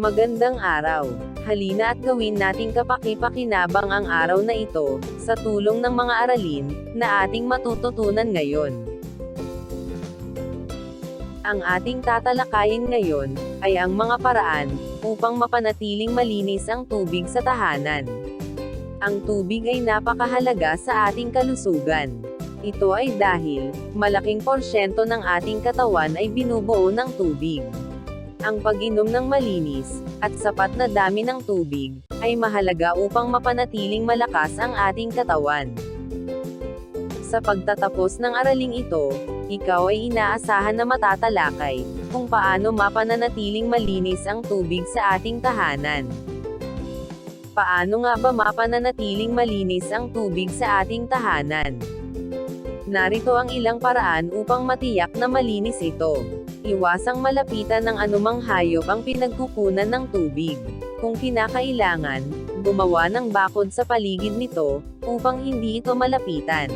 Magandang araw. Halina at gawin nating kapaki-pakinabang ang araw na ito, sa tulong ng mga aralin, na ating matututunan ngayon. Ang ating tatalakayin ngayon, ay ang mga paraan, upang mapanatiling malinis ang tubig sa tahanan. Ang tubig ay napakahalaga sa ating kalusugan. Ito ay dahil, malaking porsyento ng ating katawan ay binubuo ng tubig. Ang pag-inom ng malinis, at sapat na dami ng tubig, ay mahalaga upang mapanatiling malakas ang ating katawan. Sa pagtatapos ng araling ito, ikaw ay inaasahan na matatalakay, kung paano mapananatiling malinis ang tubig sa ating tahanan. Paano nga ba mapananatiling malinis ang tubig sa ating tahanan? Narito ang ilang paraan upang matiyak na malinis ito. Iwasang malapitan ng anumang hayop ang pinagkukunan ng tubig. Kung kinakailangan, gumawa ng bakod sa paligid nito, upang hindi ito malapitan.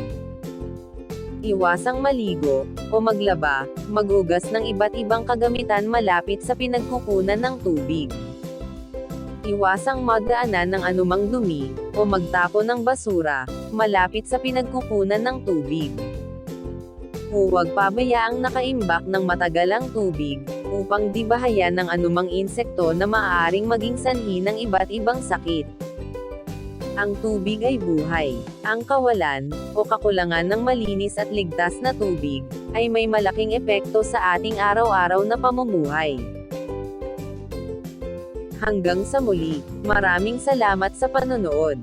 Iwasang maligo, o maglaba, magugas ng iba't ibang kagamitan malapit sa pinagkukunan ng tubig. Iwasang magdaanan ng anumang dumi, o magtapo ng basura, malapit sa pinagkukunan ng tubig. Huwag pabayaang nakaimbak ng matagal ang tubig, upang di bahayan ng anumang insekto na maaaring maging sanhi ng iba't ibang sakit. Ang tubig ay buhay. Ang kawalan, o kakulangan ng malinis at ligtas na tubig, ay may malaking epekto sa ating araw-araw na pamumuhay. Hanggang sa muli, maraming salamat sa panonood.